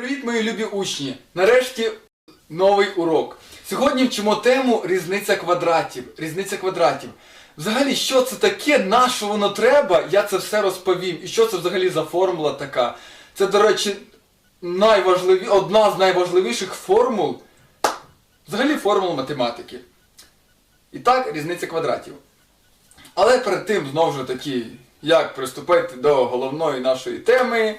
Привіт, мої любі учні! Нарешті новий урок. Сьогодні вчимо тему різниця квадратів. Різниця квадратів. Взагалі, що це таке, на що воно треба, я це все розповім. І що це взагалі за формула така. Це, до речі, найважливі... одна з найважливіших формул, взагалі формул математики. І так, різниця квадратів. Але перед тим, знову ж таки, як приступити до головної нашої теми,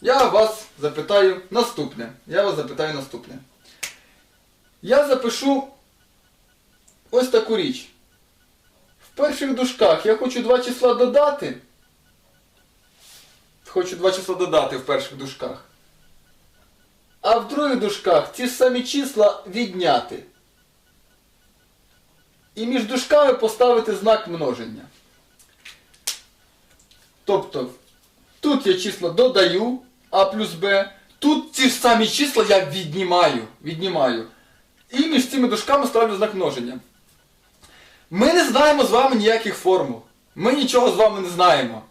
я вас запитаю наступне. Я вас запитаю наступне. Я запишу ось таку річ. В перших дужках я хочу два числа додати. Хочу два числа додати в перших дужках. А в других дужках ці ж самі числа відняти. І між дужками поставити знак множення. Тобто, тут я числа додаю А плюс Б, тут ті ж самі числа я віднімаю. віднімаю. І між цими дужками ставлю знак множення. Ми не знаємо з вами ніяких формул. Ми нічого з вами не знаємо.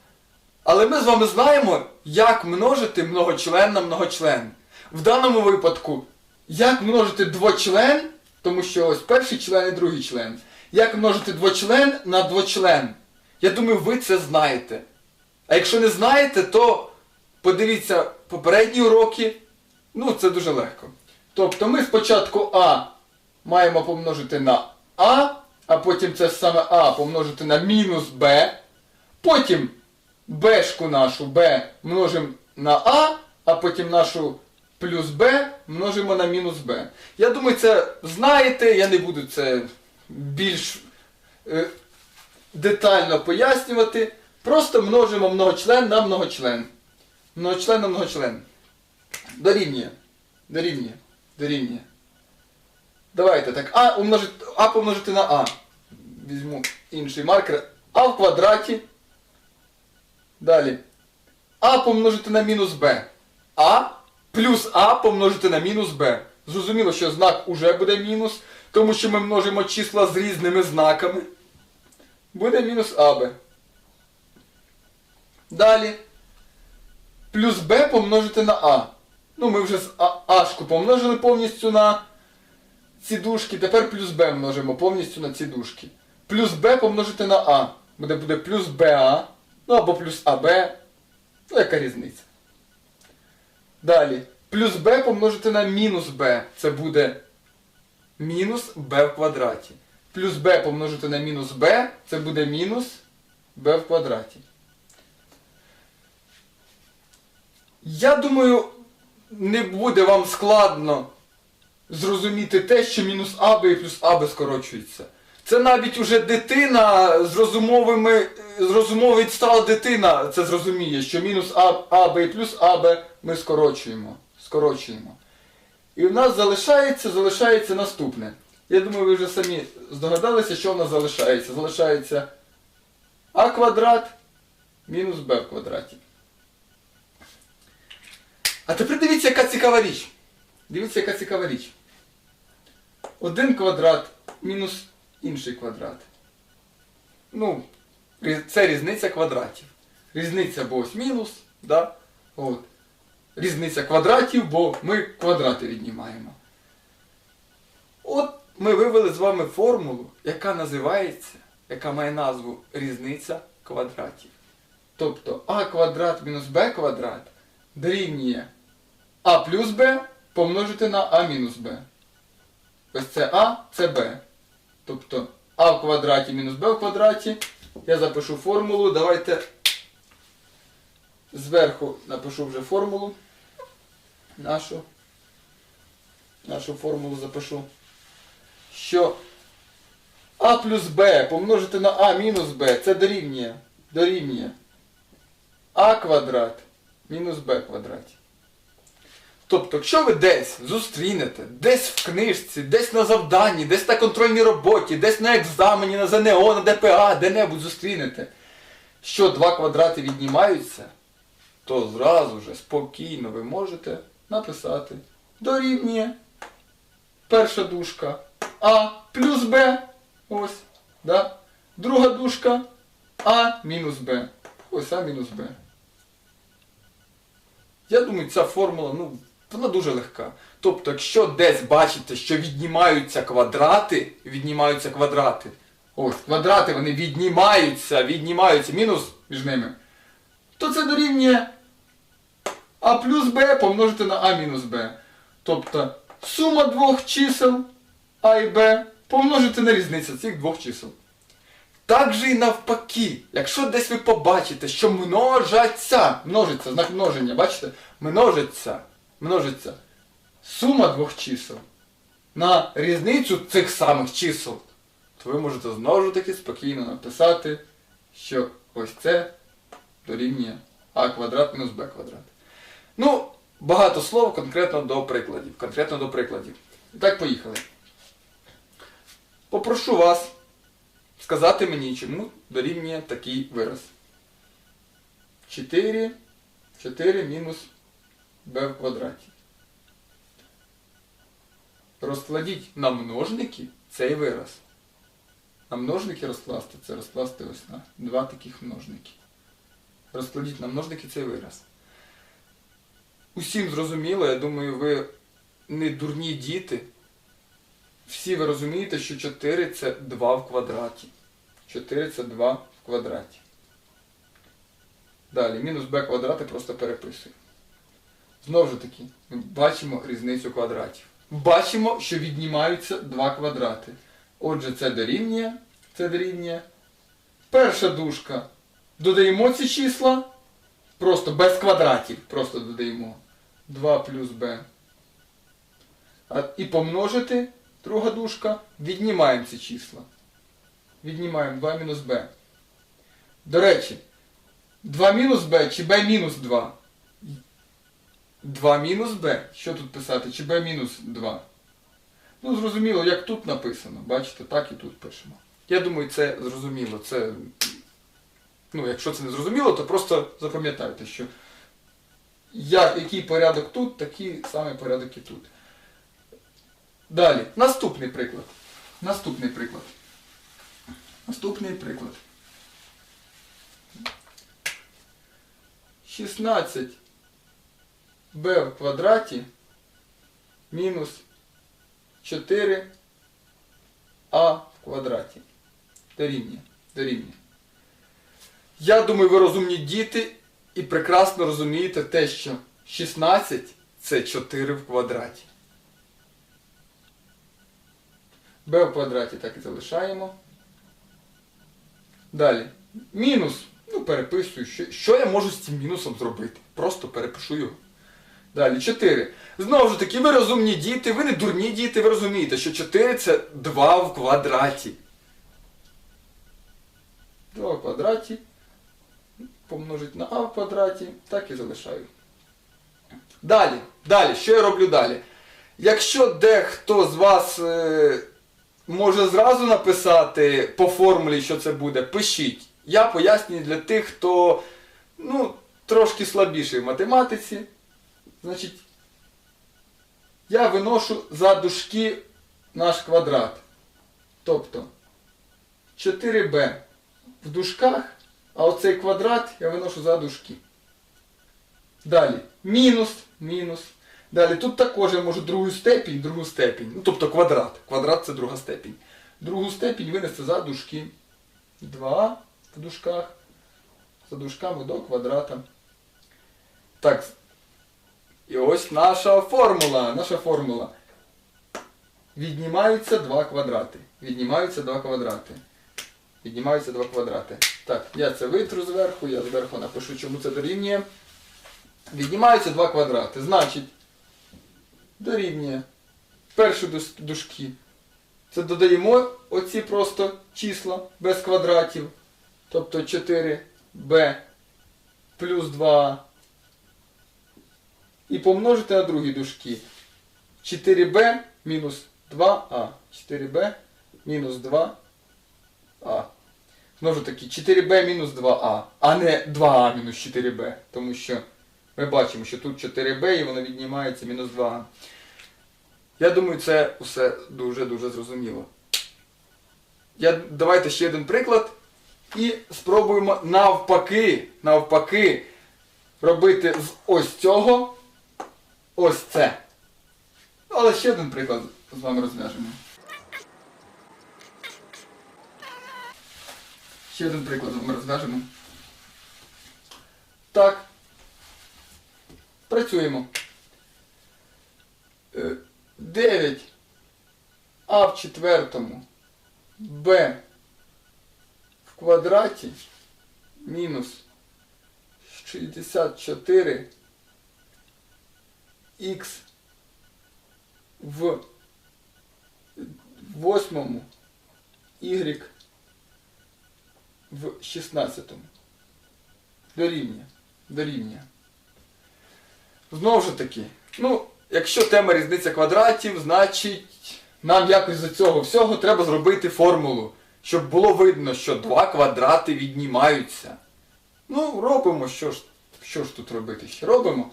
Але ми з вами знаємо, як множити многочлен на многочлен. В даному випадку, як множити двочлен, тому що ось перший член і другий член. Як множити двочлен на двочлен. Я думаю, ви це знаєте. А якщо не знаєте, то подивіться попередні уроки. Ну, це дуже легко. Тобто ми спочатку А маємо помножити на А, а потім це саме А помножити на мінус Б. Потім Бшку нашу Б множимо на А, а потім нашу плюс Б множимо на мінус Б. Я думаю, це знаєте, я не буду це більш е, детально пояснювати. Просто множимо многочлен на многочлен. Многочлен на многочлен. Дорівнює. Дорівнює. Дорівнює. Давайте так. А умножити, А помножити на А. Візьму інший маркер. А в квадраті. Далі. А помножити на мінус Б. А плюс А помножити на мінус Б. Зрозуміло, що знак уже буде мінус, тому що ми множимо числа з різними знаками. Буде мінус АБ. Далі. Плюс Б помножити на А. Ну, ми вже з Ашку помножили повністю на ці дужки. Тепер плюс Б множимо повністю на ці дужки. Плюс Б помножити на А. Буде буде плюс БА. Ну або плюс АБ. Ну, яка різниця? Далі. Плюс Б помножити на мінус Б. Це буде мінус Б в квадраті. Плюс Б помножити на мінус Б. Це буде мінус Б в квадраті. Я думаю, не буде вам складно зрозуміти те, що мінус АБ і плюс АБ скорочується. Це навіть уже дитина з розумовими, з розумово відстала дитина це зрозуміє, що мінус АБ і плюс АБ ми скорочуємо. скорочуємо. І в нас залишається, залишається наступне. Я думаю, ви вже самі здогадалися, що в нас залишається. Залишається А квадрат мінус Б в квадраті. А тепер дивіться, яка цікава річ. Дивіться, яка цікава річ. Один квадрат мінус інший квадрат. Ну, це різниця квадратів. Різниця, бо ось мінус, да? От. Різниця квадратів, бо ми квадрати віднімаємо. От ми вивели з вами формулу, яка називається, яка має назву різниця квадратів. Тобто а квадрат мінус b квадрат дорівнює а плюс b помножити на а мінус b. Ось це а, це b. Тобто а в квадраті мінус b в квадраті. Я запишу формулу. Давайте зверху напишу вже формулу. Нашу. Нашу формулу запишу. Що а плюс b помножити на а мінус b це дорівнює. Дорівнює. а квадрат мінус b квадраті. Тобто, якщо ви десь зустрінете, десь в книжці, десь на завданні, десь на контрольній роботі, десь на екзамені, на ЗНО, на ДПА, де-небудь зустрінете, що два квадрати віднімаються, то зразу же спокійно ви можете написати дорівнює перша дужка А плюс Б. Ось. Да? Друга дужка А мінус Б. Ось А мінус Б. Я думаю, ця формула, ну, вона дуже легка. Тобто, якщо десь бачите, що віднімаються квадрати, віднімаються квадрати, ось, квадрати вони віднімаються, віднімаються, мінус між ними, то це дорівнює а плюс b помножити на а мінус b. Тобто сума двох чисел а і b помножити на різницю цих двох чисел. Так же і навпаки, якщо десь ви побачите, що множаться, множиться, знак множення, бачите? Множиться, множиться сума двох чисел на різницю цих самих чисел, то ви можете знову ж таки спокійно написати, що ось це дорівнює а квадрат мінус b квадрат. Ну, багато слов конкретно до прикладів. Конкретно до прикладів. І так, поїхали. Попрошу вас сказати мені, чому дорівнює такий вираз. 4, 4 мінус b в квадраті. Розкладіть на множники цей вираз. На множники розкласти це розкласти ось на два таких множники. Розкладіть на множники цей вираз. Усім зрозуміло, я думаю, ви не дурні діти. Всі ви розумієте, що 4 це 2 в квадраті. 4 це 2 в квадраті. Далі, мінус b квадрати просто переписую. Знову ж таки, ми бачимо різницю квадратів. Бачимо, що віднімаються 2 квадрати. Отже, це дорівнює, це дорівнює. Перша дужка. Додаємо ці числа. Просто без квадратів. Просто додаємо. 2 плюс b. І помножити, друга дужка, віднімаємо ці числа. Віднімаємо 2 мінус b. До речі, 2 мінус b чи b мінус 2? 2 мінус b. Що тут писати? Чи b мінус 2? Ну, зрозуміло, як тут написано. Бачите, так і тут пишемо. Я думаю, це зрозуміло. Це, ну, якщо це не зрозуміло, то просто запам'ятайте, що як, який порядок тут, такий самий порядок і тут. Далі, наступний приклад. Наступний приклад. Наступний приклад. 16 b в квадраті мінус 4 а в квадраті. Дорівнює. Я думаю, ви розумні діти і прекрасно розумієте те, що 16 це 4 в квадраті. b в квадраті так і залишаємо. Далі. Мінус. Ну, переписую. Що я можу з цим мінусом зробити? Просто перепишу його. Далі, 4. Знову ж таки, ви розумні діти, ви не дурні діти, ви розумієте, що 4 це 2 в квадраті. 2 в квадраті. Помножить на а в квадраті, так і залишаю. Далі, далі, що я роблю далі? Якщо дехто з вас е, може зразу написати по формулі, що це буде, пишіть. Я пояснюю для тих, хто ну, трошки слабіший в математиці. Значить, я виношу за дужки наш квадрат. Тобто 4b в дужках, а оцей квадрат я виношу за дужки. Далі. Мінус, мінус. Далі тут також я можу другу степінь, другу степінь. Ну, тобто квадрат. Квадрат це друга степінь. Другу степінь винести за дужки. 2 в дужках. За дужками до квадрата. Так. І ось наша формула. Наша формула. Віднімаються два квадрати. Віднімаються два квадрати. Віднімаються два квадрати. Так, я це витру зверху, я зверху напишу, чому це дорівнює. Віднімаються два квадрати. Значить, дорівнює перші дужки. Це додаємо оці просто числа без квадратів. Тобто 4b плюс 2 і помножити на другі дужки. 4b мінус 2а. 4b мінус 2а. Знову ж таки, 4b мінус 2а, а не 2а мінус 4b. Тому що ми бачимо, що тут 4b і воно віднімається мінус 2а. Я думаю, це все дуже-дуже зрозуміло. Я, давайте ще один приклад. І спробуємо навпаки, навпаки, робити з ось цього ось це. Але ще один приклад з вами розв'яжемо. Ще один приклад з вами розв'яжемо. Так. Працюємо. Е, 9 а в четвертому b в квадраті мінус 64 х в восьмому y в 16. Дорівнює. Дорівнює. Знову ж таки, ну, якщо тема різниця квадратів, значить нам якось з цього всього треба зробити формулу, щоб було видно, що два квадрати віднімаються. Ну, робимо, що ж, що ж тут робити ще? Робимо.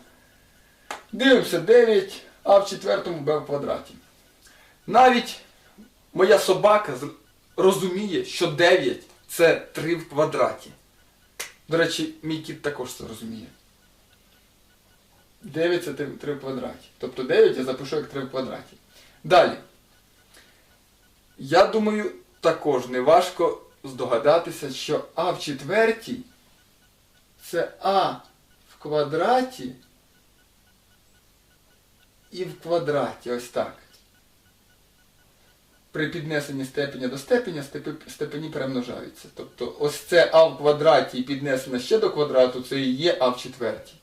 Дивимося 9, а в четвертому b в квадраті. Навіть моя собака розуміє, що 9 це 3 в квадраті. До речі, мій кіт також це розуміє. 9 це 3 в квадраті. Тобто 9 я запишу як 3 в квадраті. Далі. Я думаю, також не важко здогадатися, що а в четвертій це а в квадраті і в квадраті. Ось так. При піднесенні степеня до степеня степені перемножаються. Тобто ось це а в квадраті піднесено ще до квадрату, це і є а в четвертій.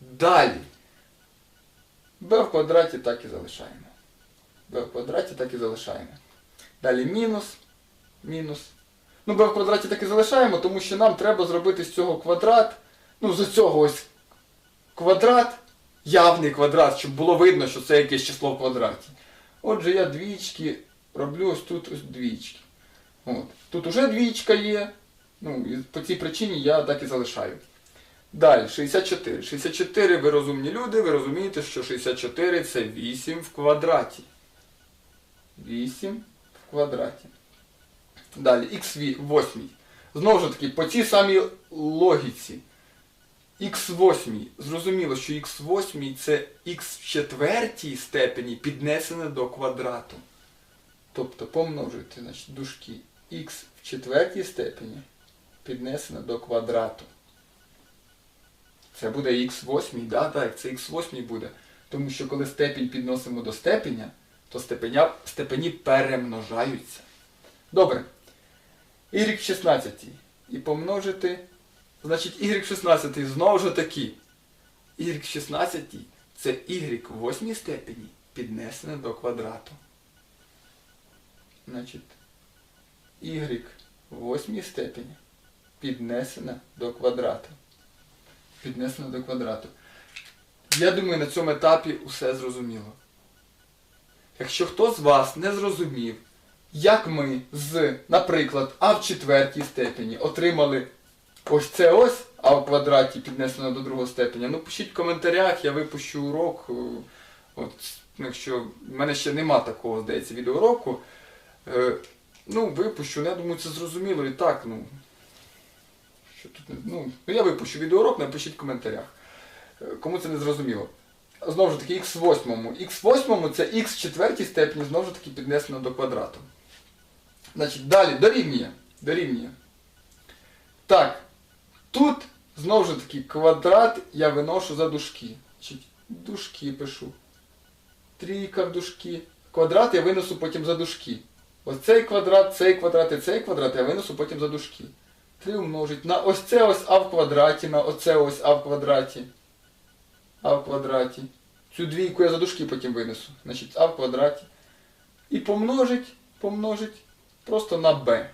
Далі. b в квадраті так і залишаємо. b в квадраті так і залишаємо. Далі мінус. Мінус. Ну, b в квадраті так і залишаємо, тому що нам треба зробити з цього квадрат. Ну, з цього ось квадрат, явний квадрат, щоб було видно, що це якесь число в квадраті. Отже, я двічки роблю ось тут ось двічки. От. Тут уже двічка є. Ну, і по цій причині я так і залишаю. Далі, 64. 64, ви розумні люди, ви розумієте, що 64 це 8 в квадраті. 8 в квадраті. Далі, х8. Знову ж таки, по цій самій логіці. Х8. Зрозуміло, що х8 це х в четвертій степені піднесене до квадрату. Тобто помножити, значить, дужки х в четвертій степені піднесене до квадрату. Це буде х8, да, так, це х8 буде. Тому що коли степінь підносимо до степеня, то степеня, степені перемножаються. Добре. y в 16. І помножити. Значить, y16 знову ж таки. y16 це y в 8 степені піднесене до квадрату. Значить, y в 8 степені піднесене до квадрату. Піднесено до квадрату. Я думаю, на цьому етапі усе зрозуміло. Якщо хто з вас не зрозумів, як ми з, наприклад, а в четвертій степені отримали ось це ось, а в квадраті піднесено до другого степеня, ну пишіть в коментарях, я випущу урок. От, якщо в мене ще нема такого, здається, відеоуроку. Е, ну, випущу, ну, я думаю, це зрозуміло і так, ну. Що тут, ну, ну, я випущу відеоурок, напишіть в коментарях. Е, Кому це не зрозуміло. Знову ж таки, х в восьмому. х в восьмому це х в четвертій степені, знову ж таки піднесено до квадрату. Значить, далі дорівнює. Дорівнює. Так, тут знову ж таки квадрат я виношу за дужки. Дужки пишу. Трійка в дужки. Квадрат я винесу потім за дужки. Ось цей квадрат, цей квадрат і цей квадрат я винесу потім за дужки. 3 умножить на ось це ось а в квадраті, на оце ось а в квадраті. А в квадраті. Цю двійку я за дужки потім винесу. Значить, а в квадраті. І помножить, помножить просто на b.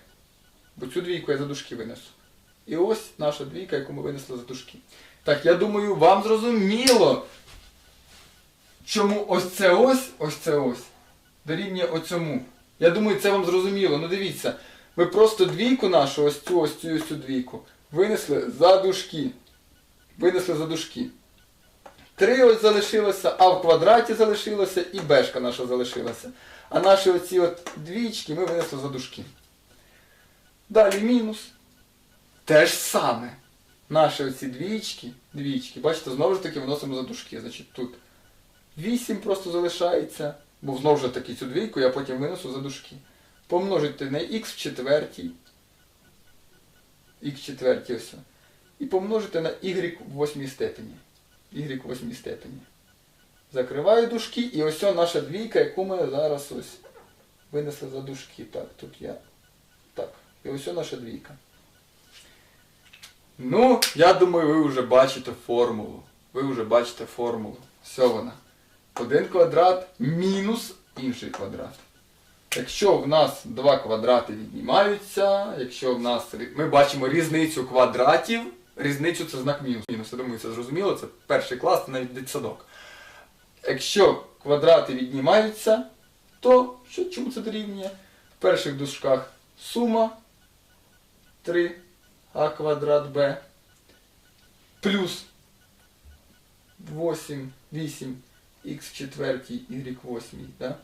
Бо цю двійку я за дужки винесу. І ось наша двійка, яку ми винесли за дужки. Так, я думаю, вам зрозуміло, чому ось це ось, ось це ось дорівнює оцьому. Я думаю, це вам зрозуміло. Ну дивіться, ми просто двійку нашу, ось цю, ось цю, ось цю двійку, винесли за дужки. Винесли за дужки. Три ось залишилося, а в квадраті залишилося і бешка наша залишилася. А наші оці от двічки ми винесли за дужки. Далі мінус. Те ж саме. наші оці двічки, двічки, бачите, знову ж таки виносимо за дужки. Значить тут 8 просто залишається, бо знову ж таки цю двійку я потім винесу за дужки. Помножити на х в четвертій. Х в четвертій ось. І помножити на y в восьмій степені. Y в восьмій степені. Закриваю дужки і ось наша двійка, яку ми зараз ось винесли за дужки. Так, тут я. Так. І ось наша двійка. Ну, я думаю, ви вже бачите формулу. Ви вже бачите формулу. Все вона. Один квадрат мінус інший квадрат. Якщо в нас два квадрати віднімаються, якщо в нас ми бачимо різницю квадратів, різницю це знак мінус. Мінус, я думаю, це зрозуміло, це перший клас, це навіть дитсадок. Якщо квадрати віднімаються, то що, чому це дорівнює? В перших дужках сума 3а квадрат b плюс 8, 8 х в четвертій, y в восьмій. Да?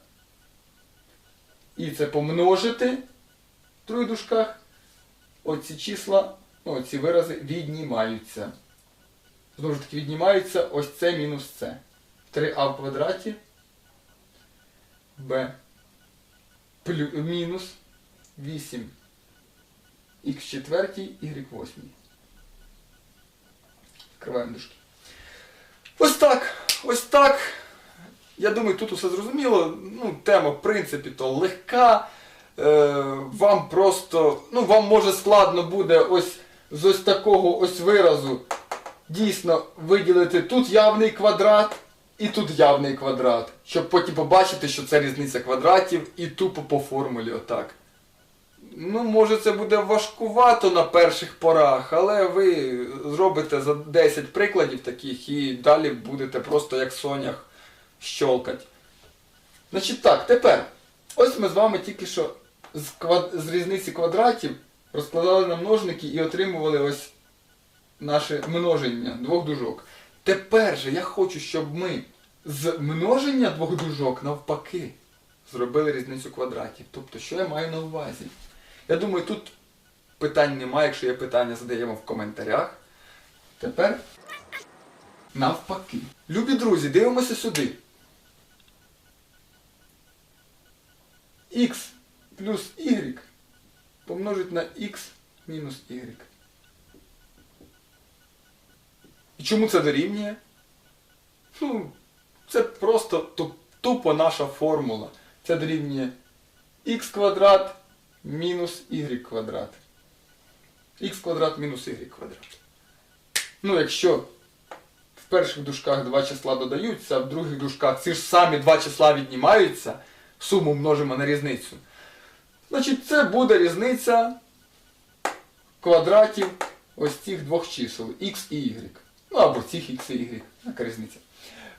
І це помножити в других дужках. Оці числа, ну, оці вирази віднімаються. Знову ж таки, віднімаються ось це мінус це. 3а в квадраті b плю, мінус 8 х в четвертій, y в восьмій. Вкриваємо дужки. Ось так. Ось так. Я думаю, тут усе зрозуміло. Ну, тема, в принципі, то легка. Е, вам просто, ну, вам може складно буде ось з ось такого ось виразу дійсно виділити тут явний квадрат і тут явний квадрат. Щоб потім побачити, що це різниця квадратів і тупо по формулі отак. Ну, може це буде важкувато на перших порах, але ви зробите за 10 прикладів таких і далі будете просто як сонях щолкать. Значить так, тепер. Ось ми з вами тільки що з, квад... з різниці квадратів розкладали на множники і отримували ось наше множення двох дужок. Тепер же я хочу, щоб ми з множення двох дужок навпаки зробили різницю квадратів. Тобто, що я маю на увазі? Я думаю, тут питань немає, якщо є питання, задаємо в коментарях. Тепер навпаки. Любі друзі, дивимося сюди. Х плюс y помножить на х мінус y. І чому це дорівнює? Ну, це просто туп- тупо наша формула. Це дорівнює х квадрат мінус y квадрат. х квадрат мінус y квадрат. Ну, якщо в перших дужках два числа додаються, а в других дужках ці ж самі два числа віднімаються, суму множимо на різницю. Значить, це буде різниця квадратів ось цих двох чисел x і y. Ну або цих x і y. Яка різниця?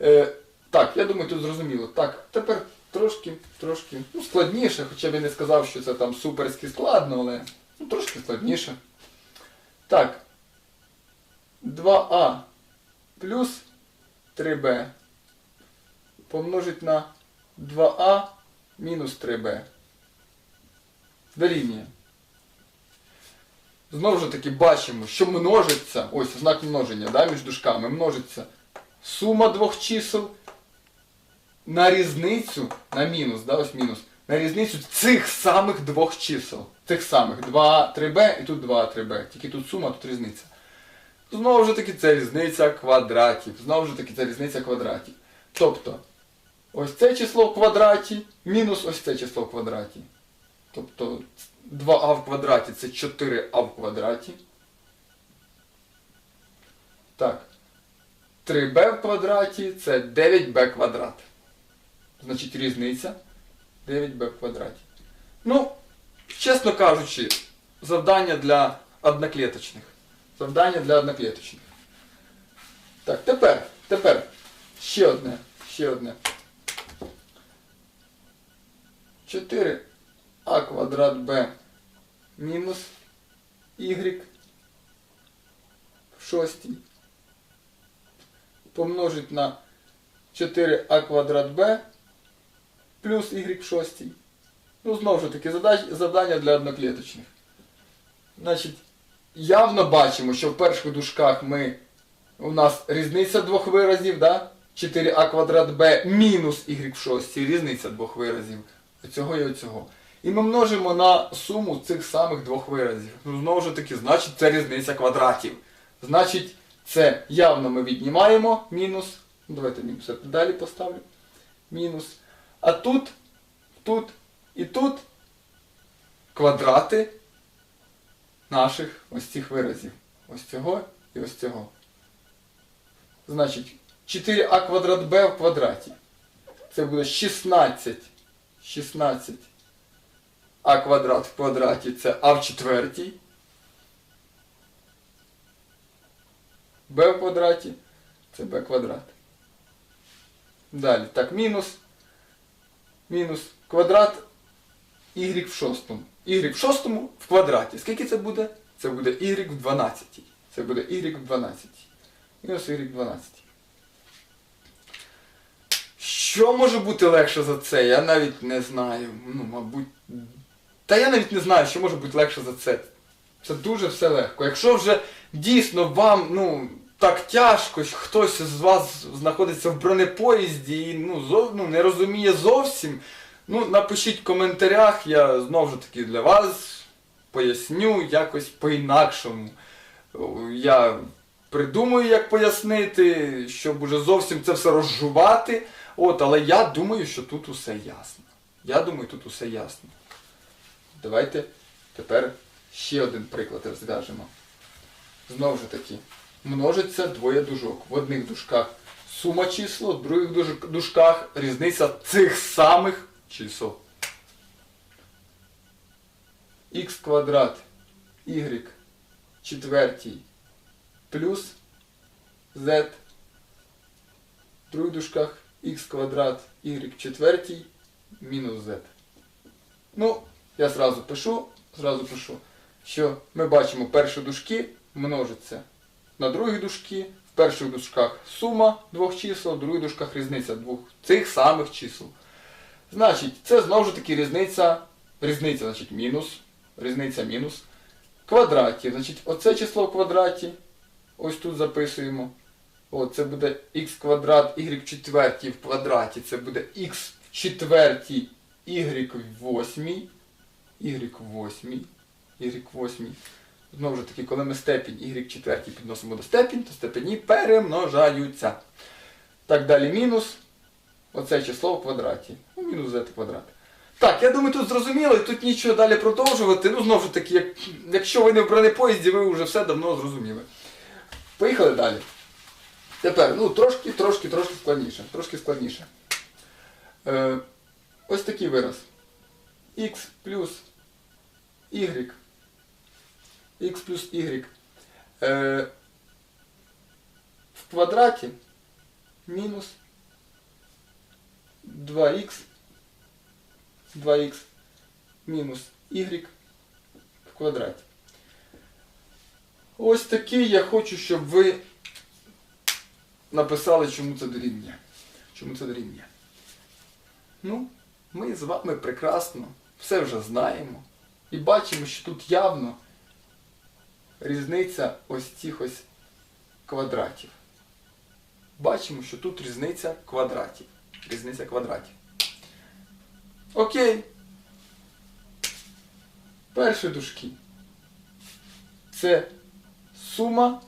Е, так, я думаю, тут зрозуміло. Так, тепер трошки, трошки ну, складніше, хоча б я не сказав, що це там суперськи складно, але ну, трошки складніше. Так. 2а плюс 3b помножить на 2а мінус 3b. Дорівнює. Знову ж таки бачимо, що множиться, ось знак множення да, між дужками, множиться сума двох чисел на різницю, на мінус, да, ось мінус, на різницю цих самих двох чисел. Цих самих 2, 3b і тут 2, 3b. Тільки тут сума, тут різниця. Знову ж таки, це різниця квадратів. Знову ж таки, це різниця квадратів. Тобто, ось це число в квадраті мінус ось це число в квадраті. Тобто 2а в квадраті це 4а в квадраті. Так. 3b в квадраті це 9b квадрат. Значить різниця 9b в квадраті. Ну, чесно кажучи, завдання для одноклеточних. Завдання для одноклеточних. Так, тепер, тепер ще одне, ще одне. 4 а квадрат b мінус y в шостій помножить на 4а квадрат b плюс y в шостій. Ну, знову ж таки, завдання для одноклеточних. Значить, явно бачимо, що в перших дужках ми, у нас різниця двох виразів, да? 4а квадрат b мінус y в шостій, різниця двох виразів. Оцього і оцього. І ми множимо на суму цих самих двох виразів. Ну, знову ж таки, значить це різниця квадратів. Значить, це явно ми віднімаємо мінус. Ну, давайте мінус далі поставлю. Мінус. А тут, тут і тут квадрати наших ось цих виразів. Ось цього і ось цього. Значить, 4а квадрат b в квадраті. Це буде 16. 16. А квадрат в квадраті це а в четвертій. b в квадраті це b квадрат. Далі. Так, мінус. Мінус квадрат y в шостому. y в шостому в квадраті. Скільки це буде? Це буде y в 12. Це буде y в 12. Мінус y в 12. Що може бути легше за це? Я навіть не знаю. Ну, мабуть. Та я навіть не знаю, що може бути легше за це. Це дуже все легко. Якщо вже дійсно вам, ну, так тяжко, що хтось з вас знаходиться в бронепоїзді і ну, зов, ну, не розуміє зовсім, ну, напишіть в коментарях, я знову ж таки для вас поясню якось по-інакшому. Я придумаю, як пояснити, щоб уже зовсім це все розжувати. От, але я думаю, що тут усе ясно. Я думаю, тут усе ясно. Давайте тепер ще один приклад розв'яжемо. Знову ж таки, множиться двоє дужок. В одних дужках сума число, в других дуж- дужках різниця цих самих чисел. х квадрат y четвертій плюс z в других дужках х квадрат y четвертій мінус z. Ну, я зразу пишу, зразу пишу, що ми бачимо перші дужки множиться на другі дужки, в перших дужках сума двох чисел, в других дужках різниця двох цих самих чисел. Значить, це знову ж таки різниця, різниця, значить, мінус, різниця мінус, квадраті. Значить, оце число в квадраті, ось тут записуємо. О, це буде х квадрат y четвертій в квадраті, це буде х в четвертій y восьмій, y восьмій, y восьмій. Знову ж таки, коли ми степінь y четвертій підносимо до степінь, то степені перемножаються. Так, далі мінус. Оце число в квадраті. Ну, мінус z квадрат. Так, я думаю, тут зрозуміло, тут нічого далі продовжувати. Ну, знову ж таки, як, якщо ви не в бронепоїзді, ви вже все давно зрозуміли. Поїхали далі. Тепер, ну, трошки, трошки, трошки складніше. Трошки складніше. Е, ось такий вираз. х плюс y. х плюс y. Е, в квадраті мінус 2х 2х мінус y в квадраті. Ось такий я хочу, щоб ви написали, чому це дорівнює. Чому це дорівнює. Ну, ми з вами прекрасно все вже знаємо. І бачимо, що тут явно різниця ось цих ось квадратів. Бачимо, що тут різниця квадратів. Різниця квадратів. Окей. Перші дужки. Це сума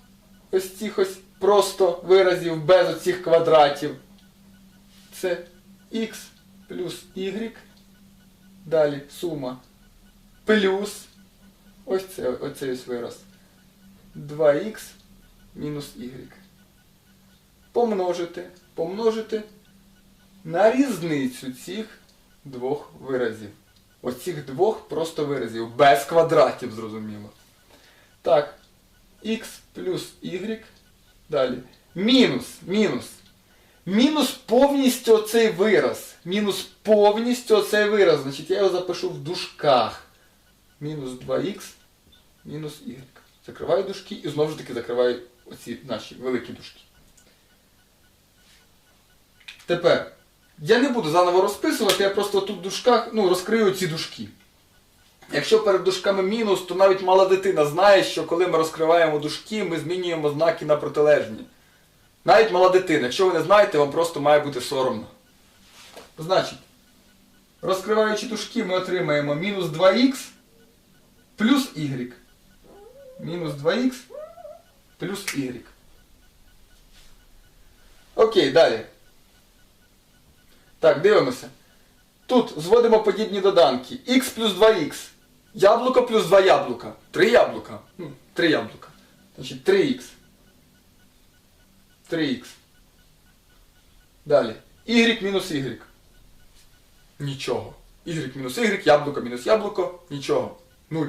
ось цих ось просто виразів без оцих квадратів. Це х плюс y. Далі сума плюс ось це, оцей ось вираз. 2х мінус y. Помножити, помножити на різницю цих двох виразів. Оцих двох просто виразів. Без квадратів, зрозуміло. Так, х плюс y. Далі. Мінус, мінус. Мінус повністю оцей вираз. Мінус повністю оцей вираз. Значить, я його запишу в дужках. Мінус 2х, мінус y. Закриваю дужки і знову ж таки закриваю оці наші великі дужки. Тепер, я не буду заново розписувати, я просто тут в дужках ну, розкрию ці дужки. Якщо перед дужками мінус, то навіть мала дитина знає, що коли ми розкриваємо дужки, ми змінюємо знаки на протилежні. Навіть мала дитина. Якщо ви не знаєте, вам просто має бути соромно. Значить, розкриваючи дужки, ми отримаємо мінус 2х плюс y. Мінус 2х плюс y. Окей, далі. Так, дивимося. Тут зводимо подібні доданки. х плюс 2х. Яблуко плюс 2 яблука. 3 яблука. Ну, 3 яблука. Значить 3х. 3х. Далі. y мінус y. Нічого. y мінус y, яблуко мінус яблуко. Нічого. 0.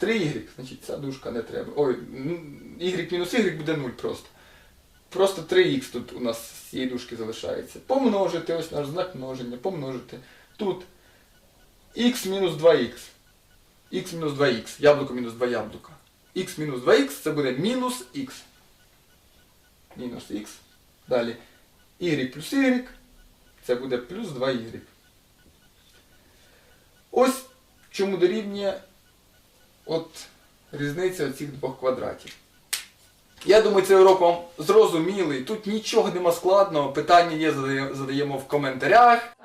3y. Значить, ця дужка не треба. Ой, y мінус y буде 0 просто. Просто 3х тут у нас з цієї дужки залишається. Помножити, ось наш знак множення, помножити. Тут х мінус 2х. х мінус 2х. Яблуко мінус 2 яблука. х мінус 2х це буде мінус х. Мінус х. Далі. y плюс y. Це буде плюс 2y. Ось чому дорівнює от різниця цих двох квадратів. Я думаю, цей урок вам зрозумілий. Тут нічого нема складного. Питання є, задаємо в коментарях.